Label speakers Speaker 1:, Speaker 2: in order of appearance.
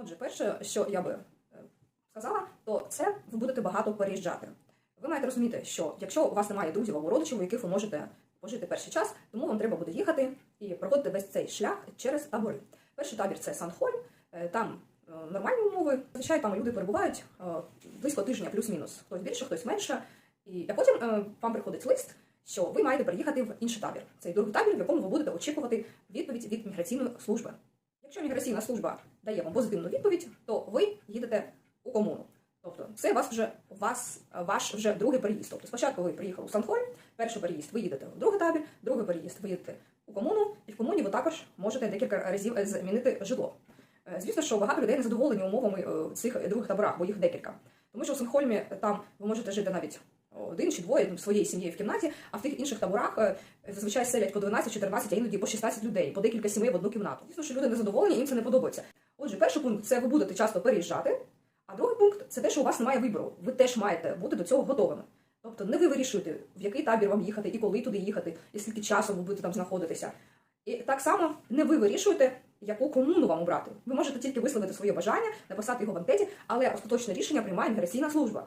Speaker 1: Отже, перше, що я би е, сказала, то це ви будете багато переїжджати. Ви маєте розуміти, що якщо у вас немає друзів або родичів, у яких ви можете пожити перший час, тому вам треба буде їхати і проходити весь цей шлях через табори. Перший табір це Сан-Холь, е, там е, нормальні умови. Зазвичай там люди перебувають близько тижня, плюс-мінус. Хтось більше, хтось менше. І а потім вам приходить лист, що ви маєте переїхати в інший табір. Цей другий табір, в якому ви будете очікувати відповідь від міграційної служби. Якщо міграційна служба дає вам позитивну відповідь, то ви їдете у комуну. Тобто це вас вже вас ваш вже другий переїзд. Тобто спочатку ви приїхали у Сан-Холь, перший переїзд ви їдете в другий табір, другий переїзд ви їдете у комуну, і в комуні ви також можете декілька разів змінити житло. Е, Звісно, що багато людей не задоволені умовами е, цих других таборах, бо їх декілька. Тому що у Санхольмі е, там ви можете жити навіть один чи двоє там, своєю сім'єю в кімнаті, а в тих інших таборах зазвичай селять по 12, 14, а іноді по 16 людей, по декілька сімей в одну кімнату. Звісно, що люди не задоволені, їм це не подобається. Отже, перший пункт це ви будете часто переїжджати, а другий пункт це те, що у вас немає вибору. Ви теж маєте бути до цього готовими. Тобто не ви вирішуєте, в який табір вам їхати і коли туди їхати, і скільки часу ви будете там знаходитися. І так само не ви вирішуєте, яку комуну вам обрати. Ви можете тільки висловити своє бажання, написати його в анкеті, але остаточне рішення приймає міграційна служба.